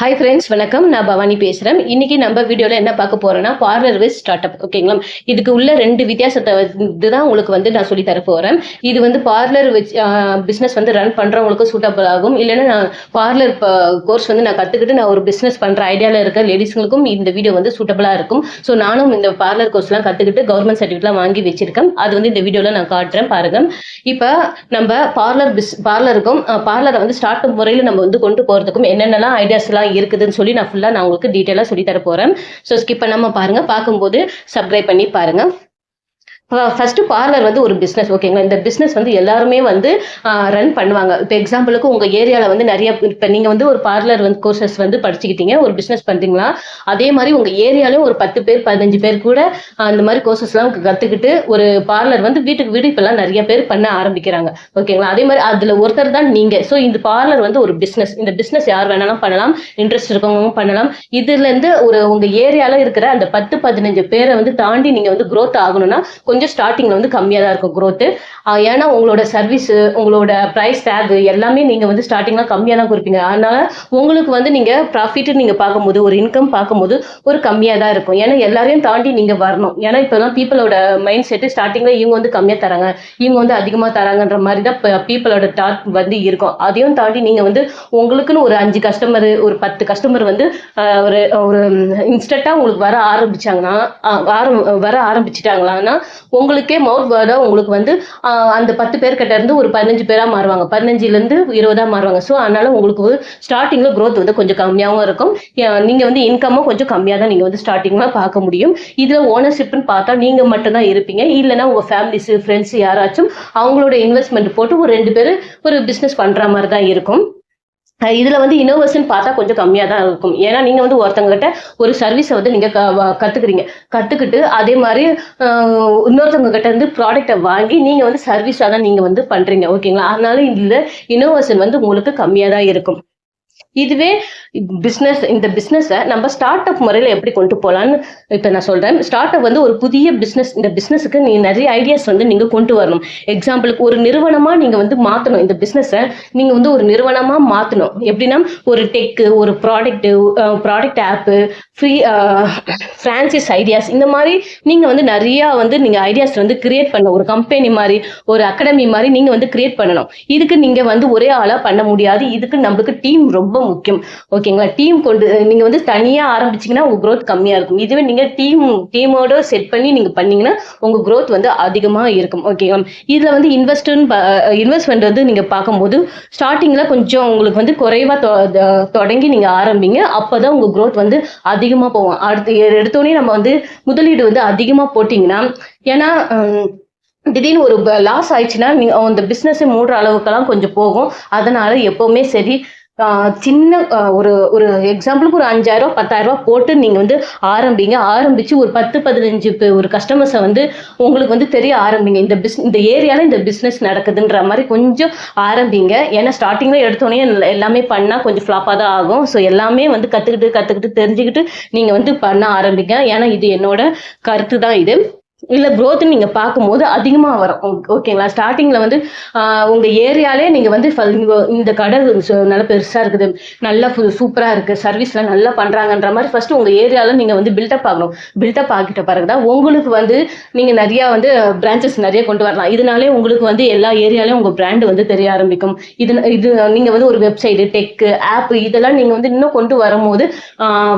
Hi friends வணக்கம். நான் பவானி பேசுகிறேன் இன்னைக்கு நம்ம வீடியோவில் என்ன பார்க்க போகிறேன்னா பார்லர் வித் ஸ்டார்ட் அப் ஓகேங்களா இதுக்கு உள்ள ரெண்டு வித்தியாசத்தை வந்து தான் உங்களுக்கு வந்து நான் சொல்லி தர போகிறேன் இது வந்து பார்லர் வச்சு பிஸ்னஸ் வந்து ரன் பண்ணுறவங்களுக்கு சூட்டபிள் ஆகும். இல்லைன்னா நான் பார்லர் கோர்ஸ் வந்து நான் கற்றுக்கிட்டு நான் ஒரு பிஸ்னஸ் பண்ணுற ஐடியாவில் இருக்க லேடிஸுங்களுக்கும் இந்த வீடியோ வந்து சூட்டபிளாக இருக்கும். ஸோ நானும் இந்த பார்லர் கோர்ஸ்லாம் கற்றுக்கிட்டு கவர்மெண்ட் சர்டிஃபிகேட்லாம் வாங்கி வச்சிருக்கேன். அது வந்து இந்த வீடியோவில் நான் காட்டுறேன் பாருங்க. இப்போ நம்ம பார்லர் பிஸ் பார்லருக்கும் பார்லரை வந்து ஸ்டார்ட் அப் முறையில் நம்ம வந்து கொண்டு போகிறதுக்கும் என்னென்னலாம் ஐடியாஸ்லாம் இருக்குதுன்னு சொல்லி நான் ஃபுல்லாக நான் உங்களுக்கு டீட்டெயிலாக சொல்லி தர போகிறேன் ஸோ ஸ்கிப் பண்ணாமல் பாருங்கள் பார்க்கும்போது சப்ஸ்கிரைப் பண்ணி பாருங்கள் ஃபர்ஸ்ட் பார்லர் வந்து ஒரு பிஸ்னஸ் ஓகேங்களா இந்த பிஸ்னஸ் வந்து எல்லாருமே வந்து ரன் பண்ணுவாங்க. இப்போ எக்ஸாம்பிளுக்கு உங்கள் ஏரியாவில் வந்து நிறைய இப்போ நீங்கள் வந்து ஒரு பார்லர் வந்து கோர்சஸ் வந்து படிச்சுக்கிட்டீங்க ஒரு பிஸ்னஸ் பண்ணுறீங்களா அதே மாதிரி உங்கள் ஏரியாலையும் ஒரு பத்து பேர் பதினஞ்சு பேர் கூட அந்த மாதிரி கோர்சஸ்லாம் கற்றுக்கிட்டு ஒரு பார்லர் வந்து வீட்டுக்கு வீடு இப்போல்லாம் நிறைய பேர் பண்ண ஆரம்பிக்கிறாங்க. ஓகேங்களா அதே மாதிரி அதில் ஒருத்தர் தான் நீங்கள் ஸோ இந்த பார்லர் வந்து ஒரு பிஸ்னஸ் இந்த பிஸ்னஸ் யார் வேணாலும் பண்ணலாம். இன்ட்ரெஸ்ட் இருக்கவங்க பண்ணலாம். இதுலேருந்து ஒரு உங்கள் ஏரியாவில் இருக்கிற அந்த பத்து பதினஞ்சு பேரை வந்து தாண்டி நீங்கள் வந்து க்ரோத் ஆகணும்னா கொஞ்சம் ஸ்டார்டிங்கில் வந்து கம்மியாக தான் இருக்கும் க்ரோத்து ஏன்னா உங்களோட சர்வீஸு உங்களோட ப்ரைஸ் டேக் எல்லாமே நீங்கள் வந்து ஸ்டார்டிங்கில் கம்மியாக தான் கொடுப்பீங்க. அதனால் உங்களுக்கு வந்து நீங்கள் ப்ராஃபிட்டு நீங்கள் பார்க்கும்போது ஒரு இன்கம் பார்க்கும்போது ஒரு கம்மியாக தான் இருக்கும். ஏன்னா எல்லாரையும் தாண்டி நீங்கள் வரணும். ஏன்னா இப்போலாம் பீப்புளோட மைண்ட் செட்டு ஸ்டார்டிங்கில் இவங்க வந்து கம்மியாக தராங்க. இவங்க வந்து அதிகமாக தராங்கன்ற மாதிரி தான் பீப்புளோட டாக் வந்து இருக்கும். அதையும் தாண்டி நீங்கள் வந்து உங்களுக்குன்னு ஒரு அஞ்சு கஸ்டமர் ஒரு பத்து கஸ்டமர் வந்து ஒரு ஒரு இன்ஸ்டண்ட்டாக உங்களுக்கு வர ஆரம்பிச்சாங்கன்னா ஆரம் வர ஆரம்பிச்சிட்டாங்களான்னா உங்களுக்கே மவுத் வேர்டாக உங்களுக்கு வந்து அந்த பத்து பேர்கிட்ட இருந்து ஒரு பதினஞ்சு பேராக மாறுவாங்க. பதினஞ்சுலேருந்து இருபதாக மாறுவாங்க. ஸோ அதனால உங்களுக்கு ஸ்டார்டிங்கில் க்ரோத் வந்து கொஞ்சம் கம்மியாகவும் இருக்கும். நீங்கள் வந்து இன்கமும் கொஞ்சம் கம்மியாக தான் நீங்கள் வந்து ஸ்டார்டிங்லாம் பார்க்க முடியும். இதில் ஓனர்ஷிப்னு பார்த்தா நீங்கள் மட்டும்தான் இருப்பீங்க. இல்லைன்னா உங்கள் ஃபேமிலிஸு ஃப்ரெண்ட்ஸ் யாராச்சும் அவங்களோட இன்வெஸ்ட்மெண்ட் போட்டு ஒரு ரெண்டு பேர் ஒரு பிஸ்னஸ் பண்ணுற மாதிரி தான் இருக்கும். இதுல வந்து இன்னோவேஷன் பார்த்தா கொஞ்சம் கம்மியா தான் இருக்கும். ஏன்னா நீங்க வந்து ஒருத்தவங்ககிட்ட ஒரு சர்வீஸை வந்து நீங்க க- வ- கத்துக்கிறீங்க. கத்துக்கிட்டு அதே மாதிரி இன்னொருத்தவங்க கிட்ட இருந்து ப்ராடக்ட்டை வாங்கி நீங்க வந்து சர்வீஸாக தான் நீங்க வந்து பண்றீங்க. ஓகேங்களா? அதனால இதுல இன்னோவேஷன் வந்து உங்களுக்கு கம்மியா தான் இருக்கும். இதுவே பிஸ்னஸ் இந்த பிஸ்னஸை நம்ம ஸ்டார்ட் அப் முறையில் எப்படி கொண்டு போகலான்னு இப்போ நான் சொல்கிறேன் ஸ்டார்ட் அப் வந்து ஒரு புதிய பிஸ்னஸ் இந்த பிஸ்னஸுக்கு நீ நிறைய ஐடியாஸ் வந்து நீங்கள் கொண்டு வரணும். எக்ஸாம்பிளுக்கு ஒரு நிறுவனமாக நீங்கள் வந்து மாற்றணும் இந்த பிஸ்னஸை நீங்கள் வந்து ஒரு நிறுவனமாக மாற்றணும் எப்படின்னா ஒரு டெக்கு ஒரு product product app free franchise ideas இந்த மாதிரி நீங்கள் வந்து நிறையா வந்து நீங்கள் ஐடியாஸ் வந்து கிரியேட் பண்ண ஒரு கம்பெனி மாதிரி ஒரு அகாடமி மாதிரி நீங்கள் வந்து கிரியேட் பண்ணணும். இதுக்கு நீங்கள் வந்து ஒரே ஆளாக பண்ண முடியாது. இதுக்கு நம்மளுக்கு டீம் ரொம்ப ரொம்ப முக்கியம். ஓகேங்களா? டீம் கொண்டு நீங்கள் வந்து தனியாக ஆரம்பிச்சீங்கன்னா உங்கள் க்ரோத் கம்மியாக இருக்கும். இதுவே நீங்கள் டீம் டீமோட செட் பண்ணி நீங்கள் பண்ணீங்கன்னா உங்கள் க்ரோத் வந்து அதிகமாக இருக்கும். ஓகேங்களா? இதில் வந்து இன்வெஸ்ட்னு இன்வெஸ்ட்மெண்ட் வந்து நீங்கள் பார்க்கும்போது ஸ்டார்டிங்கில் கொஞ்சம் உங்களுக்கு வந்து குறைவாக தொடங்கி நீங்கள் ஆரம்பிங்க. அப்போ தான் உங்கள் வந்து அதிகமாக போகும். அடுத்து எடுத்தோடனே நம்ம வந்து முதலீடு வந்து அதிகமாக போட்டீங்கன்னா ஏன்னா திடீர்னு ஒரு லாஸ் ஆயிடுச்சுன்னா நீங்க அந்த பிஸ்னஸ் மூடுற அளவுக்கெல்லாம் கொஞ்சம் போகும். அதனால எப்பவுமே சரி சின்ன ஒரு ஒரு எக்ஸாம்பிளுக்கு ஒரு அஞ்சாயிரம் பத்தாயிரம் போட்டு நீங்க வந்து ஆரம்பிங்க. ஆரம்பிச்சு ஒரு பத்து பதினஞ்சு ஒரு கஸ்டமர்ஸை வந்து உங்களுக்கு வந்து தெரிய ஆரம்பிங்க. இந்த பிஸ் இந்த ஏரியால இந்த பிஸ்னஸ் நடக்குதுன்ற மாதிரி கொஞ்சம் ஆரம்பிங்க. ஏன்னா ஸ்டார்டிங்ல எடுத்தோடனே எல்லாமே பண்ணா கொஞ்சம் ஃப்ளாப்பாக தான் ஆகும். ஸோ எல்லாமே வந்து கத்துக்கிட்டு கத்துக்கிட்டு தெரிஞ்சுக்கிட்டு நீங்க வந்து பண்ண ஆரம்பிங்க. ஏன்னா இது என்னோட கருத்து தான் இது. இல்லை க்ரோத் நீங்கள் பார்க்கும்போது அதிகமாக வரும். ஓகேங்களா ஸ்டார்டிங்கில் வந்து உங்கள் ஏரியாலே நீங்கள் வந்து இந்த கடை சு- நல்லா பெருசாக இருக்குது. நல்லா சூப்பராக இருக்குது சர்வீஸ்லாம் நல்லா பண்ணுறாங்கன்ற மாதிரி ஃபஸ்ட்டு உங்கள் ஏரியாவில் நீங்கள் வந்து பில்டப் ஆகணும். பில்டப் ஆகிட்ட பிறகுதான் உங்களுக்கு வந்து நீங்கள் நிறையா வந்து பிரான்ச்சஸ் நிறைய கொண்டு வரலாம். இதனாலே உங்களுக்கு வந்து எல்லா ஏரியாலையும் உங்கள் பிராண்டு வந்து தெரிய ஆரம்பிக்கும். இது இது நீங்கள் வந்து ஒரு வெப்சைட்டு டெக்கு ஆப் இதெல்லாம் நீங்கள் வந்து இன்னும் கொண்டு வரும்போது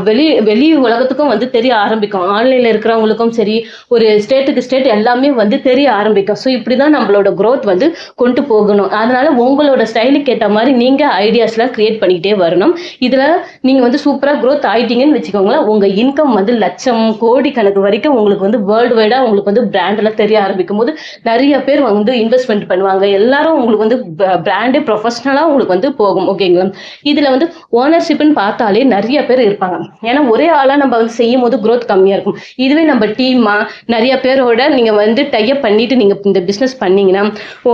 வெளி வெளி உலகத்துக்கும் வந்து தெரிய ஆரம்பிக்கும். ஆன்லைனில் இருக்கிறவங்களுக்கும் சரி ஒரு ஸ்டேட் ஸ்டேட்டுக்கு ஸ்டேட் எல்லாமே வந்து தெரிய ஆரம்பிக்கும். ஸோ இப்படி தான் நம்மளோட க்ரோத் வந்து கொண்டு போகணும். அதனால உங்களோட ஸ்டைலுக்கு ஏற்ற மாதிரி நீங்க ஐடியாஸ்லாம் க்ரியேட் பண்ணிக்கிட்டே வரணும். இதுல நீங்க வந்து சூப்பராக க்ரோத் ஆகிட்டீங்கன்னு வச்சுக்கோங்களேன் உங்க இன்கம் வந்து லட்சம் கோடி கணக்கு வரைக்கும் உங்களுக்கு வந்து வேர்ல்டு வைடாக உங்களுக்கு வந்து பிராண்டெல்லாம் தெரிய ஆரம்பிக்கும் போது நிறைய பேர் வந்து இன்வெஸ்ட்மெண்ட் பண்ணுவாங்க. எல்லாரும் உங்களுக்கு வந்து பிராண்டே ப்ரொஃபஷனலாக உங்களுக்கு வந்து போகும் ஓகேங்களா இதில் வந்து ஓனர்ஷிப்னு பார்த்தாலே நிறைய பேர் இருப்பாங்க. ஏன்னா ஒரே ஆளாக நம்ம வந்து செய்யும் போது க்ரோத் கம்மியாக இருக்கும். இதுவே நம்ம டீமாக நிறைய பேரோட நீங்க வந்து டைப் பண்ணிட்டு நீங்க இந்த பிசினஸ் பண்ணீங்கன்னா ஓ,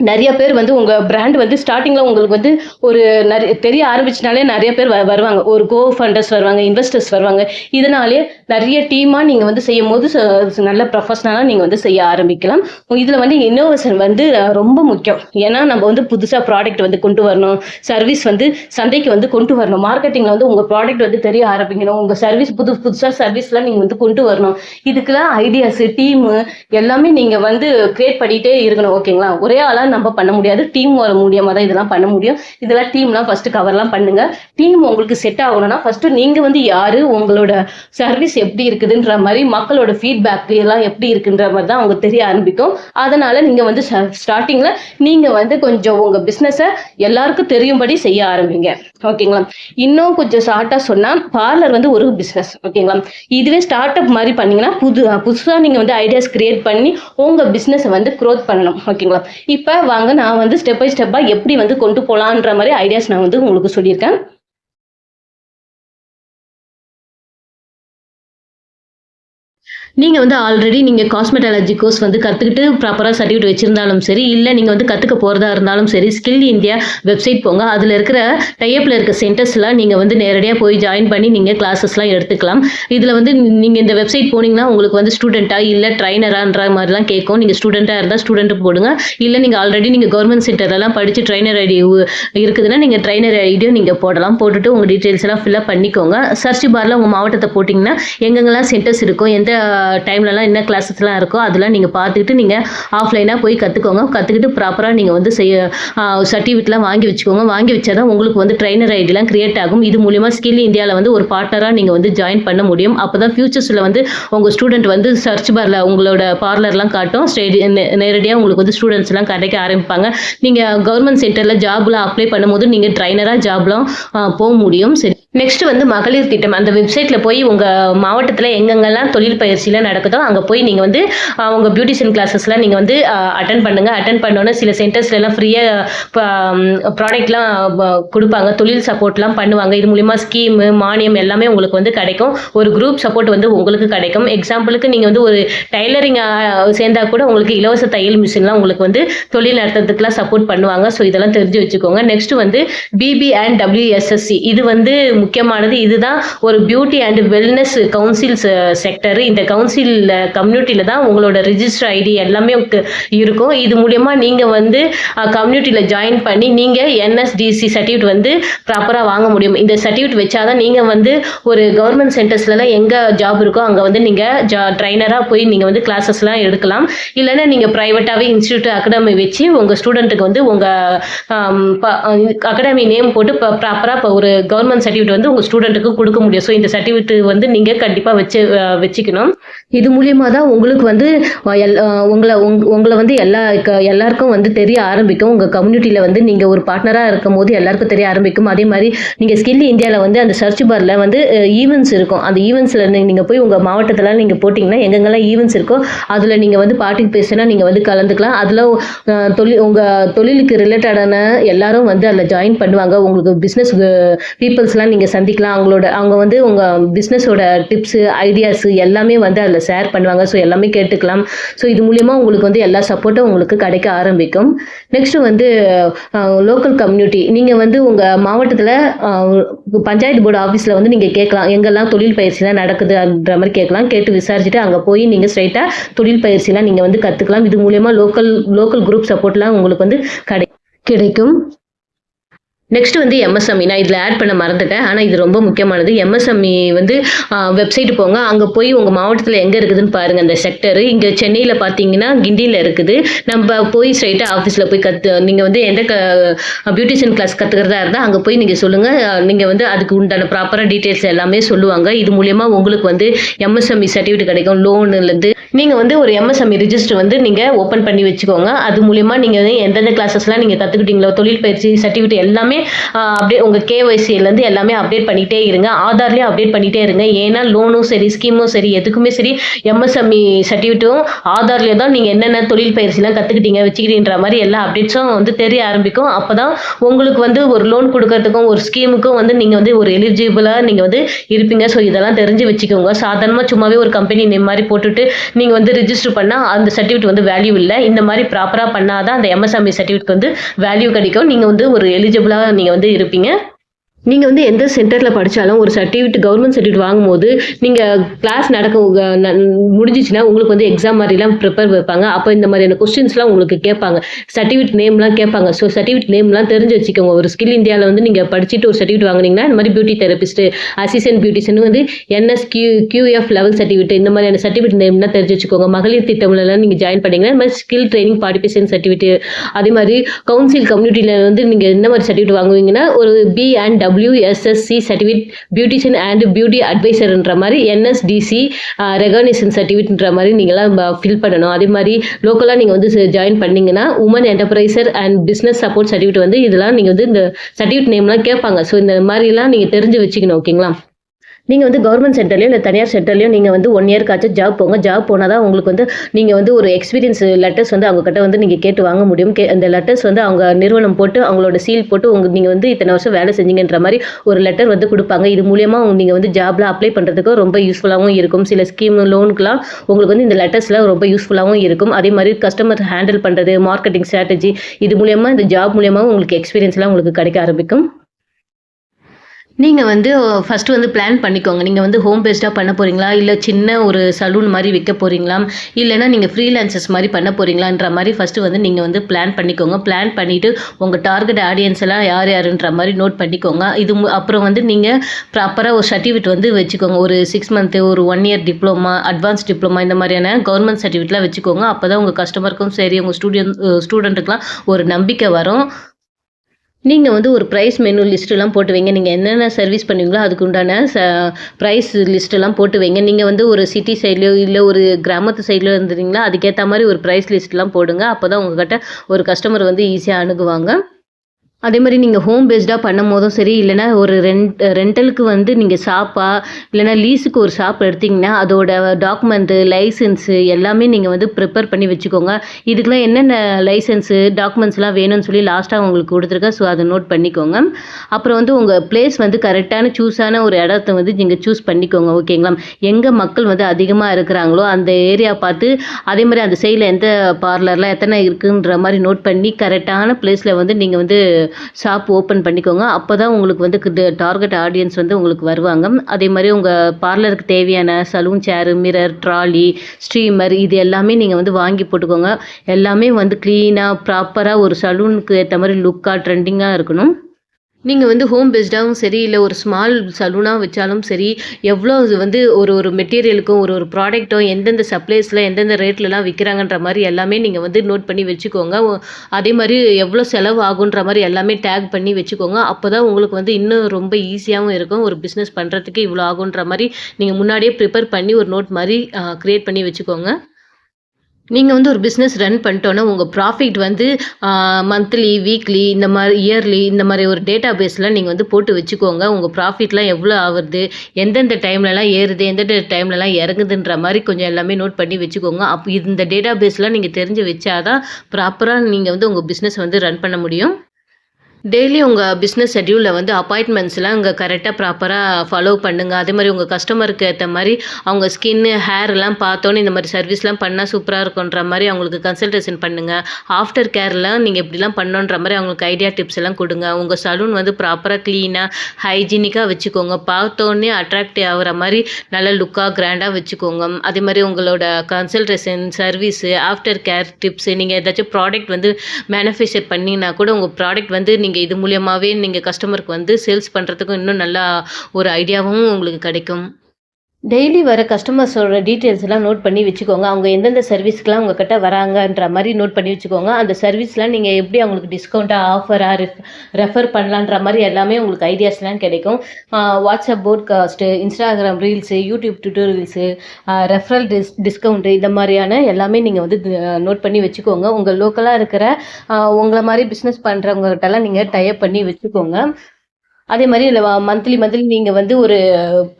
நிறைய பேர் வந்து உங்கள் பிராண்ட் வந்து ஸ்டார்டிங்கில் உங்களுக்கு வந்து ஒரு நிறைய தெரிய ஆரம்பிச்சினாலே நிறைய பேர் வ- வருவாங்க. ஒரு கோ ஃபண்டர்ஸ் வருவாங்க இன்வெஸ்டர்ஸ் வருவாங்க. இதனாலே நிறைய டீமாக நீங்கள் வந்து செய்யும் போது ச- நல்ல ப்ரொஃபஷனலாக நீங்கள் வந்து செய்ய ஆரம்பிக்கலாம். இதில் வந்து இன்னோவேஷன் வந்து ரொம்ப முக்கியம். ஏன்னா நம்ம வந்து புதுசாக ப்ராடக்ட் வந்து கொண்டு வரணும். சர்வீஸ் வந்து சந்தைக்கு வந்து கொண்டு வரணும். மார்க்கெட்டிங்கில் வந்து உங்கள் ப்ராடக்ட் வந்து தெரிய ஆரம்பிக்கணும். உங்கள் சர்வீஸ் புது புதுசாக சர்வீஸ்லாம் நீங்கள் வந்து கொண்டு வரணும். இதுக்கெல்லாம் ஐடியாஸு டீமு எல்லாமே நீங்கள் வந்து கிரியேட் பண்ணிகிட்டே இருக்கணும். ஓகேங்களா ஒரே ஆளாக நம்ம பண்ண முடியாது. டீம் வர மூலியமாக தான் இதெல்லாம் பண்ண முடியும். இதெல்லாம் டீம்லாம் ஃபஸ்ட்டு கவர்லாம் பண்ணுங்க. டீம் உங்களுக்கு செட் ஆகணும்னா ஃபஸ்ட்டு நீங்கள் வந்து யார் உங்களோட சர்வீஸ் எப்படி இருக்குதுன்ற மாதிரி மக்களோட ஃபீட்பேக் எல்லாம் எப்படி இருக்குன்ற மாதிரி தான் அவங்க தெரிய ஆரம்பிக்கும். அதனால நீங்கள் வந்து ஸ்டார்டிங்கில் நீங்கள் வந்து கொஞ்சம் உங்கள் பிஸ்னஸை எல்லாருக்கும் தெரியும்படி செய்ய ஆரம்பிங்க. ஓகேங்களா இன்னும் கொஞ்சம் ஷார்ட்டாக சொன்னால் பார்லர் வந்து ஒரு பிஸ்னஸ் ஓகேங்களா இதுவே ஸ்டார்ட் அப் மாதிரி பண்ணீங்கன்னா புது புதுசாக நீங்கள் வந்து ஐடியாஸ் கிரியேட் பண்ணி உங்கள் பிஸ்னஸை வந்து க்ரோத் பண்ணணும். ஓகேங்களா இப்போ வாங்க நான் வந்து ஸ்டெப் பை ஸ்டெப்பாக எப்படி வந்து கொண்டு போகலான்ற மாதிரி ஐடியாஸ் நான் வந்து உங்களுக்கு சொல்லியிருக்கேன். நீங்கள் வந்து ஆல்ரெடி நீங்கள் காஸ்மெட்டாலஜி கோர்ஸ் வந்து கற்றுக்கிட்டு ப்ராப்பராக சர்டிஃபிகேட் வச்சுருந்தாலும் சரி இல்லை நீங்கள் வந்து கற்றுக்க போகிறதா இருந்தாலும் சரி ஸ்கில் இந்தியா வெப்சைட் போங்க. அதில் இருக்கிற டைப்பில் இருக்க சென்டர்ஸ்லாம் நீங்கள் வந்து நேரடியாக போய் ஜாயின் பண்ணி நீங்கள் கிளாஸஸ்லாம் எடுத்துக்கலாம். இதில் வந்து நீங்கள் இந்த வெப்சைட் போனீங்கன்னா உங்களுக்கு வந்து ஸ்டூடெண்ட்டாக இல்லை ட்ரைனரான்ற மாதிரிலாம் கேட்கும். நீங்கள் ஸ்டூடெண்ட்டாக இருந்தால் ஸ்டூடெண்ட் போடுங்க. இல்லை நீங்கள் ஆல்ரெடி நீங்கள் கவர்மெண்ட் சென்டர்லாம் படித்து ட்ரைனர் ஐடி இருக்குதுன்னா நீங்கள் ட்ரைனர் ஐடியும் நீங்கள் போடலாம். போட்டுட்டு உங்கள் டீட்டெயில்ஸ் எல்லாம் ஃபில்அப் பண்ணிக்கோங்க. சர்ச் பாரில் உங்கள் மாவட்டத்தை போட்டிங்கன்னா எங்கெங்கெல்லாம் சென்டர்ஸ் இருக்கும் எந்த டைம்லலாம் என்ன கிளாஸஸ்லாம் இருக்கோ அதெல்லாம் நீங்கள் பார்த்துக்கிட்டு நீங்கள் ஆஃப்லைனாக போய் கற்றுக்கோங்க கற்றுக்கிட்டு ப்ராப்பராக நீங்கள் வந்து செய்ய சர்டிஃபிகேட்லாம் வாங்கி வச்சுக்கோங்க. வாங்கி வச்சா தான் உங்களுக்கு வந்து ட்ரைனர் ஐடிலாம் கிரியேட் ஆகும். இது மூலிமா ஸ்கில் இந்தியாவில் வந்து ஒரு பார்ட்னராக நீங்கள் வந்து ஜாயின் பண்ண முடியும். அப்போ தான் ஃபியூச்சர்ஸில் வந்து உங்கள் ஸ்டூடெண்ட் வந்து சர்ச் பாரில் உங்களோட பார்லர்லாம் காட்டும். ஸ்டேடி நேரடியாக உங்களுக்கு வந்து ஸ்டூடெண்ட்ஸ்லாம் கிடைக்க ஆரம்பிப்பாங்க. நீங்கள் கவர்மெண்ட் சென்டரில் ஜாப்லாம் அப்ளை பண்ணும்போது நீங்கள் ட்ரைனராக ஜாப்லாம் போக முடியும். சரி. நெக்ஸ்ட் வந்து மகளிர் திட்டம். அந்த வெப்சைட்டில் போய் உங்கள் மாவட்டத்தில் எங்கெங்கெல்லாம் தொழில் பயிற்சிலாம் நடக்குதோ அங்கே போய் நீங்கள் வந்து உங்க உங்கள் பியூட்டிஷியன் கிளாஸஸ்லாம் நீங்கள் வந்து அட்டன் பண்ணுங்கள் அட்டன் பண்ணோன்னே சில சென்டர்ஸ்லாம் ஃப்ரீயாக ப்ராடக்ட்லாம் கொடுப்பாங்க. தொழில் சப்போர்ட்லாம் பண்ணுவாங்க. இது மூலிமா ஸ்கீமு மானியம் எல்லாமே உங்களுக்கு வந்து கிடைக்கும். ஒரு குரூப் சப்போர்ட் வந்து உங்களுக்கு கிடைக்கும். எக்ஸாம்பிளுக்கு நீங்கள் வந்து ஒரு டைலரிங் சேர்ந்தா கூட உங்களுக்கு இலவச தையல் மிஷின்லாம் உங்களுக்கு வந்து தொழில் நடத்துறதுக்குலாம் சப்போர்ட் பண்ணுவாங்க. ஸோ இதெல்லாம் தெரிஞ்சு வச்சுக்கோங்க. நெக்ஸ்ட் வந்து பிபி அண்ட் டபிள்யூஎஸ்எஸ்சி இது வந்து முக்கியமானது இதுதான் ஒரு beauty and wellness council sector இந்த கவுன்சில் கம்யூனிட்டியில் தான் உங்களோட ரிஜிஸ்டர் ஐடி எல்லாமே இருக்கும். இது மூலியமா நீங்கள் வந்து கம்யூனிட்டியில் ஜாயின் பண்ணி நீங்கள் என்எஸ்டிசி சர்டிஃபிகேட் வந்து ப்ராப்பராக வாங்க முடியும். இந்த சர்டிஃபிகேட் வச்சாதான் நீங்கள் வந்து ஒரு கவர்மெண்ட் சென்டர்ஸ்லலாம் எங்கே ஜாப் இருக்கோ அங்கே வந்து நீங்கள் ஜா ட்ரைனராக போய் நீங்கள் வந்து கிளாஸஸ்லாம் எடுக்கலாம். இல்லைன்னா நீங்கள் ப்ரைவேட்டாகவே இன்ஸ்டியூட் அகாடமி வச்சு உங்கள் ஸ்டூடெண்ட்டுக்கு வந்து உங்கள் அகாடமி நேம் போட்டு இப்போ ப்ராப்பராக ஒரு கவர்மெண்ட் சர்டிஃபிகேட் வந்து உங்கள் ஸ்டூடெண்ட்டுக்கு கொடுக்க முடியும். ஸோ இந்த சர்டிஃபிகேட் வந்து நீங்கள் கண்டிப்பாக வச்சு வச்சுக்கணும். இது மூலியமா தான் உங்களுக்கு வந்து எல் உங்களை உங் உங்களை வந்து எல்லா க- எல்லாருக்கும் வந்து தெரிய ஆரம்பிக்கும். உங்கள் கம்யூனிட்டியில் வந்து நீங்கள் ஒரு பார்ட்னராக இருக்கும் போது எல்லாருக்கும் தெரிய ஆரம்பிக்கும். அதே மாதிரி நீங்கள் ஸ்கில் இந்தியாவில் வந்து அந்த சர்ச் பாரில் வந்து ஈவெண்ட்ஸ் இருக்கும். அந்த ஈவெண்ட்ஸில் நீங்கள் போய் உங்கள் மாவட்டத்தில் நீங்கள் போட்டிங்கன்னா எங்கெங்கெல்லாம் ஈவெண்ட்ஸ் இருக்கோ அதில் நீங்கள் வந்து பார்ட்டிசிபேஷனாக நீங்கள் வந்து கலந்துக்கலாம். அதில் தொழில் உங்கள் தொழிலுக்கு ரிலேட்டடான எல்லாரும் வந்து அதில் ஜாயின் பண்ணுவாங்க. உங்களுக்கு பிஸ்னஸ் பீப்புள்ஸ்லாம் நீங்கள் நீங்கள் சந்திக்கலாம். அவங்களோட அவங்க வந்து உங்கள் பிஸ்னஸோட டிப்ஸு ஐடியாஸு எல்லாமே வந்து அதில் ஷேர் பண்ணுவாங்க. ஸோ எல்லாமே கேட்டுக்கலாம். ஸோ இது மூலயமா உங்களுக்கு வந்து எல்லா சப்போர்ட்டும் உங்களுக்கு கிடைக்க ஆரம்பிக்கும். நெக்ஸ்ட்டு வந்து லோக்கல் கம்யூனிட்டி நீங்கள் வந்து உங்கள் மாவட்டத்தில் பஞ்சாயத்து போர்டு ஆஃபீஸில் வந்து நீங்கள் கேட்கலாம். எங்கெல்லாம் தொழில் பயிற்சிலாம் நடக்குதுன்ற மாதிரி கேட்கலாம். கேட்டு விசாரிச்சுட்டு அங்கே போய் நீங்கள் ஸ்ட்ரைட்டாக தொழில் பயிற்சிலாம் நீங்கள் வந்து கற்றுக்கலாம் இது மூலயமா லோக்கல் லோக்கல் குரூப் சப்போர்ட்லாம் உங்களுக்கு வந்து கிடை கிடைக்கும். நெக்ஸ்ட் வந்து எம்எஸ்எம்இ நான் இதில் ஆட் பண்ண மறந்துட்டேன். ஆனால் இது ரொம்ப முக்கியமானது. எம்எஸ்எம்இ வந்து வெப்சைட் போங்க. அங்கே போய் உங்கள் மாவட்டத்தில் எங்கே இருக்குதுன்னு பாருங்கள் அந்த செக்டர் இங்கே சென்னையில் பார்த்தீங்கன்னா கிண்டியில் இருக்குது. நம்ம போய் ஸ்ட்ரைட்டாக ஆஃபீஸில் போய் கற்று நீங்கள் வந்து எந்த க பியூட்டிஷியன் கிளாஸ் கற்றுக்கிறதா இருந்தால் அங்கே போய் நீங்கள் சொல்லுங்கள் நீங்கள் வந்து அதுக்கு உண்டான ப்ராப்பராக டீட்டெயில்ஸ் எல்லாமே சொல்லுவாங்க. இது மூலயமா உங்களுக்கு வந்து எம்எஸ்எம்இ சர்டிஃபிகேட் கிடைக்கும். லோன்லேருந்து நீங்கள் வந்து ஒரு எம்எஸ்எம்இ ரிஜிஸ்டர் வந்து நீங்கள் ஓப்பன் பண்ணி வச்சுக்கோங்க. அது மூலயமா நீங்கள் வந்து எந்தெந்த கிளாஸஸ்லாம் நீங்கள் கற்றுக்கிட்டீங்களோ தொழில் பயிற்சி சர்டிஃபிகேட் எல்லாமே அப்டேட் உங்கள் கேஒய்சிலேருந்து எல்லாமே அப்டேட் பண்ணிகிட்டே இருங்க. ஆதார்லேயும் அப்டேட் பண்ணிகிட்டே இருங்க. ஏன்னா லோனும் சரி ஸ்கீமும் சரி எதுக்குமே சரி எம்எஸ்எம்இ சர்டிஃபிகேட்டும் ஆதார்லேயே தான் நீங்கள் என்னென்ன தொழில் பயிற்சிலாம் கற்றுக்கிட்டீங்க வச்சுக்கிட்டீன்ற மாதிரி எல்லா அப்டேட்ஸும் வந்து தெரிய ஆரம்பிக்கும். அப்போ தான் உங்களுக்கு வந்து ஒரு லோன் கொடுக்கறதுக்கும் ஒரு ஸ்கீமுக்கும் வந்து நீங்கள் வந்து ஒரு எலிஜிபிளாக நீங்கள் வந்து இருப்பீங்க. ஸோ இதெல்லாம் தெரிஞ்சு வச்சுக்கோங்க. சாதாரணமாக சும்மாவே ஒரு கம்பெனி நேம் மாதிரி போட்டுட்டு நீங்கள் வந்து ரிஜிஸ்டர் பண்ணால் அந்த சர்டிஃபிகேட் வந்து வேல்யூ இல்லை. இந்த மாதிரி ப்ராப்பராக பண்ணாதான் அந்த எம்எஸ்எம்இ சர்டிஃபிகேட் வந்து வேல்யூ கிடைக்கும். நீங்கள் வந்து ஒரு எலிஜிபிளாக நீங்கள் வந்து இருப்பீங்க. நீங்கள் வந்து எந்த சென்டரில் படித்தாலும் ஒரு சர்டிஃபிகேட் கவர்மெண்ட் சர்டிஃபிகேட் வாங்கும்போது நீங்கள் கிளாஸ் நடக்க முடிஞ்சிச்சுன்னா உங்களுக்கு வந்து எக்ஸாம் மாதிரிலாம் ப்ரிப்பேர் வைப்பாங்க. அப்போ இந்த மாதிரியான கொஸ்டின்ஸ்லாம் உங்களுக்கு கேட்பாங்க. சர்டிஃபிகேட் நேம்லாம் கேட்பாங்க. ஸோ சர்டிஃபிகேட் நேம்லாம் தெரிஞ்சு வச்சுக்கோங்க. ஒரு ஸ்கில் இந்தியாவில் வந்து நீங்கள் படிச்சுட்டு ஒரு சர்டிஃபிகேட் வாங்குனீங்கன்னா இந்த மாதிரி பியூட்டி தெரபிஸ்ட்டு அசிஸ்டன்ட் பியூட்டிஷன் வந்து NS Q QF level certificate இந்த மாதிரியான சர்டிஃபிகேட் நேம்லாம் தெரிஞ்சு வச்சுக்கோங்க. மகளிர் திட்டம்லாம் நீங்கள் ஜாயின் பண்ணீங்கன்னா இந்த மாதிரி ஸ்கில் ட்ரைனிங் பார்ட்டிபேஷன் சர்டிஃபிகேட் அதே மாதிரி கவுன்சில் கம்யூனிட்டியில் வந்து நீங்கள் என்ன மாதிரி சர்டிஃபிகேட் வாங்குவீங்கன்னா ஒரு B and WSSC certificate beautician and beauty அட்வைசர்ன்ற மாதிரி என்எஸ்டிசி ரெகனேஷன் சர்டிஃபிகேட்ன்ற மாதிரி நீங்களாம் ஃபில் பண்ணணும். அதே மாதிரி லோக்கலாக நீங்கள் வந்து ஜாயின் பண்ணீங்கன்னா woman enterpriser and business support certificate வந்து இதெல்லாம் நீங்கள் வந்து இந்த சர்டிஃபிகேட் நேம்லாம் கேட்பாங்க. ஸோ இந்த மாதிரிலாம் நீங்கள் தெரிஞ்சு வச்சுக்கணும் ஓகேங்களா நீங்கள் வந்து கவர்மெண்ட் சென்டர்லையோ இல்லை தனியார் சென்டர்லையோ நீங்கள் வந்து ஒன் இயர்க்காச்சும் ஜாப் போங்க. ஜாப் போனால் தான் உங்களுக்கு வந்து நீங்கள் வந்து ஒரு எக்ஸ்பீரியன்ஸ் லெட்டர்ஸ் வந்து அவங்கக்கிட்ட வந்து நீங்கள் கேட்டு வாங்க முடியும். கே அந்த லெட்டர்ஸ் வந்து அவங்க நிறுவனம் போட்டு அவங்களோட சீல் போட்டு உங்கள் நீங்கள் வந்து இத்தனை வருஷம் வேலை செஞ்சீங்கன்ற மாதிரி ஒரு லெட்டர் வந்து கொடுப்பாங்க. இது மூலியமாக நீங்கள் வந்து ஜாப்ல அப்ளை பண்ணுறதுக்கு ரொம்ப யூஸ்ஃபுல்லாகவும் இருக்கும். சில ஸ்கீம் லோனுக்குலாம் உங்களுக்கு வந்து இந்த லெட்டர்ஸ்லாம் ரொம்ப யூஸ்ஃபுல்லாகவும் இருக்கும். அதே மாதிரி கஸ்டமர் ஹேண்டில் பண்ணுறது மார்க்கெட்டிங் ஸ்ட்ராட்டஜி இது மூலியமாக இந்த ஜாப் மூலியமாக உங்களுக்கு எக்ஸ்பீரியன்ஸ்லாம் உங்களுக்கு கிடைக்க ஆரம்பிக்கும். நீங்கள் வந்து ஃபஸ்ட்டு வந்து பிளான் பண்ணிக்கோங்க. நீங்கள் வந்து ஹோம் பேஸ்டாக பண்ண போகிறீங்களா இல்லை சின்ன ஒரு சலூன் மாதிரி விற்க போகிறீங்களா இல்லைன்னா நீங்கள் ஃப்ரீலான்சஸ் மாதிரி பண்ண போகிறீங்களான்ற மாதிரி ஃபஸ்ட்டு வந்து நீங்கள் வந்து பிளான் பண்ணிக்கோங்க. பிளான் பண்ணிவிட்டு உங்கள் டார்கெட் ஆடியன்ஸ் எல்லாம் யார் யாருன்ற மாதிரி நோட் பண்ணிக்கோங்க. இது அப்புறம் வந்து நீங்கள் ப்ராப்பராக ஒரு சர்டிஃபிகேட் வந்து வச்சுக்கோங்க. ஒரு சிக்ஸ் மந்த்து ஒரு one year diploma advance diploma இந்த மாதிரியான கவர்மெண்ட் சர்டிஃபிகேட்லாம் வச்சுக்கோங்க. அப்போ தான் உங்கள் கஸ்டமருக்கும் சரி உங்கள் ஸ்டூடெண்ட் ஸ்டூடெண்ட்டுக்கெலாம் ஒரு நம்பிக்கை வரும். நீங்கள் வந்து ஒரு ப்ரைஸ் மெனு லிஸ்ட்டெல்லாம் போட்டு வைங்க. நீங்கள் என்னென்ன சர்வீஸ் பண்ணுவீங்களோ அதுக்கு உண்டான ச ப்ரைஸ் லிஸ்ட்டெல்லாம் போட்டு வைங்க. நீங்கள் வந்து ஒரு சிட்டி சைட்லையோ இல்லை ஒரு கிராமத்து சைட்லையோ இருந்தீங்களா அதுக்கேற்ற மாதிரி ஒரு ப்ரைஸ் லிஸ்ட்லாம் போடுங்க. அப்போ தான் உங்கள்கிட்ட ஒரு கஸ்டமர் வந்து ஈஸியாக அணுகுவாங்க. அதே மாதிரி நீங்கள் ஹோம் பேஸ்டாக பண்ணும் போதும் சரி இல்லைன்னா ஒரு ரெண்ட் ரெண்டலுக்கு வந்து நீங்கள் ஷாப்பா இல்லைன்னா லீஸுக்கு ஒரு ஷாப் எடுத்தீங்கன்னா அதோட டாக்குமெண்ட்டு லைசன்ஸு எல்லாமே நீங்கள் வந்து ப்ரிப்பேர் பண்ணி வச்சுக்கோங்க. இதுக்கெல்லாம் என்னென்ன லைசன்ஸு டாக்குமெண்ட்ஸ்லாம் வேணும்னு சொல்லி லாஸ்ட்டாக உங்களுக்கு கொடுத்துருக்கேன். ஸோ அதை நோட் பண்ணிக்கோங்க. அப்புறம் வந்து உங்கள் பிளேஸ் வந்து கரெக்டான சூஸான ஒரு இடத்த வந்து நீங்கள் சூஸ் பண்ணிக்கோங்க. ஓகேங்களா எங்கே மக்கள் வந்து அதிகமாக இருக்கிறாங்களோ அந்த ஏரியா பார்த்து அதே மாதிரி அந்த சைடில் எந்த பார்லர்லாம் எத்தனை இருக்குன்ற மாதிரி நோட் பண்ணி கரெக்டான பிளேஸில் வந்து நீங்கள் வந்து ஷாப் ஓப்பன் பண்ணிக்கோங்க. அப்போ தான் உங்களுக்கு வந்து டார்கெட் ஆடியன்ஸ் வந்து உங்களுக்கு வருவாங்க. அதே மாதிரி உங்கள் பார்லருக்கு தேவையான salon chair mirror trolley streamer இது எல்லாமே நீங்கள் வந்து வாங்கி போட்டுக்கோங்க. எல்லாமே வந்து க்ளீனாக ப்ராப்பராக ஒரு சலூனுக்கு ஏற்ற மாதிரி லுக்காக ட்ரெண்டிங்காக இருக்கணும். நீங்கள் வந்து ஹோம் பேஸ்டாகவும் சரி இல்லை ஒரு ஸ்மால் சலூனாக வச்சாலும் சரி எவ்வளோ இது வந்து ஒரு ஒரு மெட்டீரியலுக்கும் ஒரு ஒரு ப்ராடக்ட்டும் எந்தெந்த சப்ளைஸில் எந்தெந்த ரேட்லலாம் விற்கிறாங்கன்ற மாதிரி எல்லாமே நீங்கள் வந்து நோட் பண்ணி வச்சுக்கோங்க. அதே மாதிரி எவ்வளோ செலவு ஆகுன்ற மாதிரி எல்லாமே டேக் பண்ணி வச்சுக்கோங்க. அப்போ தான் உங்களுக்கு வந்து இன்னும் ரொம்ப ஈஸியாகவும் இருக்கும். ஒரு பிஸ்னஸ் பண்ணுறதுக்கு இவ்வளோ ஆகுன்ற மாதிரி நீங்கள் முன்னாடியே ப்ரிப்பேர் பண்ணி ஒரு நோட் மாதிரி க்ரியேட் பண்ணி வச்சுக்கோங்க. நீங்கள் வந்து ஒரு பிஸ்னஸ் ரன் பண்ணிட்டோன்னா உங்கள் ப்ராஃபிட் வந்து மந்த்லி வீக்லி இந்த மாதிரி இயர்லி இந்த மாதிரி ஒரு டேட்டா பேஸ்லாம் நீங்கள் வந்து போட்டு வச்சுக்கோங்க. உங்கள் ப்ராஃபிட்லாம் எவ்வளோ ஆகுது எந்தெந்த டைம்லலாம் ஏறுது எந்தெந்த டைம்லலாம் இறங்குதுன்ற மாதிரி கொஞ்சம் எல்லாமே நோட் பண்ணி வச்சுக்கோங்க. அப்போ இந்த டேட்டா பேஸ்லாம் நீங்கள் தெரிஞ்சு வச்சாதான் ப்ராப்பராக நீங்கள் வந்து உங்கள் பிஸ்னஸ் வந்து ரன் பண்ண முடியும். டெய்லி உங்கள் பிஸ்னஸ் ஷெட்யூலில் வந்து அப்பாயின்மெண்ட்ஸ்லாம் அங்கே கரெக்டாக ப்ராப்பராக ஃபாலோ பண்ணுங்கள் அதே மாதிரி உங்கள் கஸ்டமருக்கு ஏற்ற மாதிரி அவங்க ஸ்கின்னு ஹேர்லாம் பார்த்தோன்னே இந்த மாதிரி சர்வீஸ்லாம் பண்ணால் சூப்பராக இருக்குன்ற மாதிரி அவங்களுக்கு கன்சல்டேஷன் பண்ணுங்கள் ஆஃப்டர் கேர்லாம் நீங்கள் இப்படிலாம் பண்ணோன்ற மாதிரி அவங்களுக்கு ஐடியா டிப்ஸ் எல்லாம் கொடுங்க. உங்கள் சலூன் வந்து ப்ராப்பராக க்ளீனாக ஹைஜீனிக்காக வச்சுக்கோங்க. பார்த்தோன்னே அட்ராக்டிவ் ஆகிற மாதிரி நல்ல லுக்காக கிராண்டாக வச்சுக்கோங்க. அதே மாதிரி உங்களோட consultation service after care tips நீங்கள் ஏதாச்சும் ப்ராடக்ட் வந்து மேனுஃபேக்சர் பண்ணிங்கன்னா கூட உங்கள் ப்ராடக்ட் வந்து நீங்கள் நீங்கள் இது மூலியமாகவே நீங்கள் கஸ்டமருக்கு வந்து சேல்ஸ் பண்ணுறதுக்கும் இன்னும் நல்லா ஒரு ஐடியாவும் உங்களுக்கு கிடைக்கும். டெய்லி வர கஸ்டமர்ஸோட டீட்டெயில்ஸ் எல்லாம் நோட் பண்ணி வச்சுக்கோங்க. அவங்க எந்தெந்த சர்வீஸ்க்கெலாம் உங்ககிட்ட வராங்கன்ற மாதிரி நோட் பண்ணி வச்சுக்கோங்க. அந்த சர்வீஸ்லாம் நீங்கள் எப்படி அவங்களுக்கு டிஸ்கவுண்ட்டாக ஆஃபராக ரெஃப் ரெஃபர் பண்ணலான்ற மாதிரி எல்லாமே உங்களுக்கு ஐடியாஸ்லாம் கிடைக்கும். WhatsApp podcast Instagram reels YouTube tutorials referral dis discount இந்த மாதிரியான எல்லாமே நீங்கள் வந்து நோட் பண்ணி வச்சுக்கோங்க. உங்கள் லோக்கலாக இருக்கிற உங்களை மாதிரி பிஸ்னஸ் பண்ணுறவங்ககிட்டலாம் நீங்கள் டைப் பண்ணி வச்சுக்கோங்க. அதே மாதிரி இல்லை மந்த்லி மந்த்லி நீங்கள் வந்து ஒரு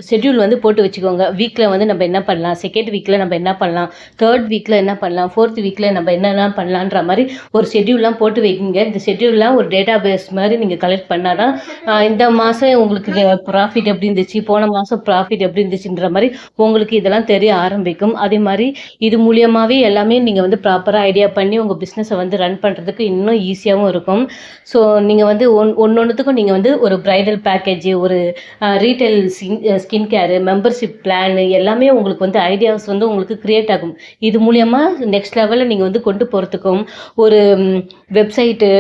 ஷெட்யூல் வந்து போட்டு வச்சுக்கோங்க. வீக்கில் வந்து நம்ம என்ன பண்ணலாம்? செகண்ட் வீக்கில் நம்ம என்ன பண்ணலாம்? தேர்ட் வீக்கில் என்ன பண்ணலாம்? ஃபோர்த் வீக்கில் நம்ம என்னென்ன பண்ணலான்ற மாதிரி ஒரு ஷெட்யூல்லாம் போட்டு வைக்கிங்க இந்த ஷெட்யூல்லாம் ஒரு டேட்டா பேஸ் மாதிரி நீங்கள் கலெக்ட் பண்ணால் தான் இந்த மாதம் உங்களுக்கு ப்ராஃபிட் எப்படி இருந்துச்சு? போன மாதம் ப்ராஃபிட் எப்படி இருந்துச்சுன்ற மாதிரி உங்களுக்கு இதெல்லாம் தெரிய ஆரம்பிக்கும். அதே மாதிரி இது மூலியமாகவே எல்லாமே நீங்கள் வந்து ப்ராப்பராக ஐடியா பண்ணி உங்கள் பிஸ்னஸை வந்து ரன் பண்ணுறதுக்கு இன்னும் ஈஸியாகவும் இருக்கும். ஸோ நீங்கள் வந்து ஒன் ஒன்று ஒன்றுத்துக்கும் நீங்கள் வந்து ஒரு ப்ரைடல் பேக்கேஜ் ஒரு retail skin care membership plan எல்லாமே உங்களுக்கு வந்து ஐடியாஸ் வந்து உங்களுக்கு கிரியேட் ஆகும். இது மூலயமா நெக்ஸ்ட் லெவலில் நீங்கள் வந்து கொண்டு போகிறதுக்கும் ஒரு வெப்சைட்டு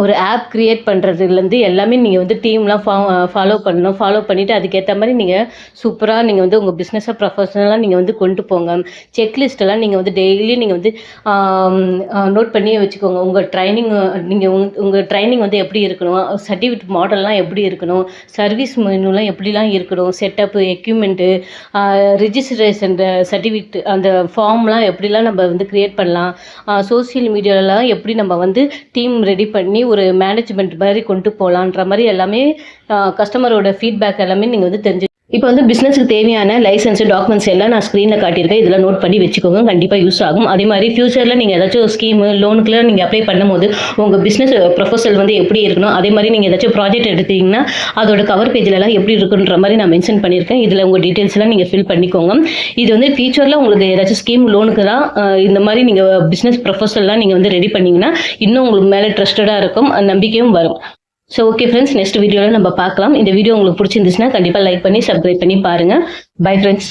ஒரு ஆப் கிரியேட் பண்ணுறதுலேருந்து எல்லாமே நீங்கள் வந்து டீம்லாம் ஃபா ஃபாலோ பண்ணணும். ஃபாலோ பண்ணிவிட்டு அதுக்கேற்ற மாதிரி நீங்கள் சூப்பராக நீங்கள் வந்து உங்கள் பிஸ்னஸை ப்ரொஃபஷனலாக நீங்கள் வந்து கொண்டு போங்க. செக்லிஸ்ட்டெல்லாம் நீங்கள் வந்து டெய்லி நீங்கள் வந்து நோட் பண்ணி வச்சுக்கோங்க. உங்கள் ட்ரைனிங் நீங்கள் உங் உங்கள் ட்ரைனிங் வந்து எப்படி இருக்கணும்? சர்டிஃபிகேட் மாடல்லாம் எப்படி இருக்கணும்? சர்வீஸ் மெனுலாம் எப்படிலாம் இருக்கணும்? செட்டப்பு எக்யூப்மெண்ட்டு ரிஜிஸ்ட்ரேஷன் சர்டிஃபிகேட் அந்த ஃபார்ம்லாம் எப்படிலாம் நம்ம வந்து க்ரியேட் பண்ணலாம்? சோஷியல் மீடியாலலாம் எப்படி நம்ம வந்து டீம் ரெடி பண்ணி ஒரு மேனேஜ்மெண்ட் மாதிரி கொண்டு போகலான்ற மாதிரி எல்லாமே கஸ்டமரோட ஃபீட்பேக் எல்லாமே நீங்கள் வந்து தெரிஞ்சு இப்போ வந்து பிஸ்னஸுக்கு தேவையான லைசன்ஸ் டாக்குமெண்ட்ஸ் எல்லாம் நான் ஸ்க்ரீனில் காட்டியிருக்கேன். இதெல்லாம் நோட் பண்ணி வச்சுக்கோங்க. கண்டிப்பாக யூஸ் ஆகும். அதே மாதிரி ஃபியூச்சரில் நீங்கள் ஏதாச்சும் ஸ்கீமு லோனுக்குலாம் நீங்கள் அப்ளை பண்ணும்போது உங்கள் பிஸ்னஸ் ப்ரொஃபஸல் வந்து எப்படி இருக்கணும்? அதே மாதிரி நீங்கள் ஏதாச்சும் ப்ராஜெக்ட் எடுத்தீங்கன்னா அதோட கவர் பேஜ்லலாம் எப்படி இருக்குன்ற மாதிரி நான் மென்ஷன் பண்ணியிருக்கேன். இதில் உங்கள் டீட்டெயில்ஸ்லாம் நீங்கள் ஃபில் பண்ணிக்கோங்க. இது வந்து ஃபியூச்சரில் உங்களுக்கு ஏதாச்சும் ஸ்கீம் லோனுக்கு தான் இந்த மாதிரி நீங்கள் பிஸ்னஸ் ப்ரொஃபஸல்லாம் நீங்கள் வந்து ரெடி பண்ணிங்கன்னா இன்னும் உங்களுக்கு மேலே ட்ரஸ்டடாக இருக்கும். நம்பிக்கையும் வரும். ஸோ ஓகே ஃப்ரெண்ட்ஸ் நெக்ஸ்ட் வீடியோவில் நம்ம பார்க்கலாம். இந்த வீடியோ உங்களுக்கு பிடிச்சிருந்துச்சுன்னா கண்டிப்பாக லைக் பண்ணி சப்ஸ்கிரைப் பண்ணி பாருங்கள் பை ஃப்ரெண்ட்ஸ்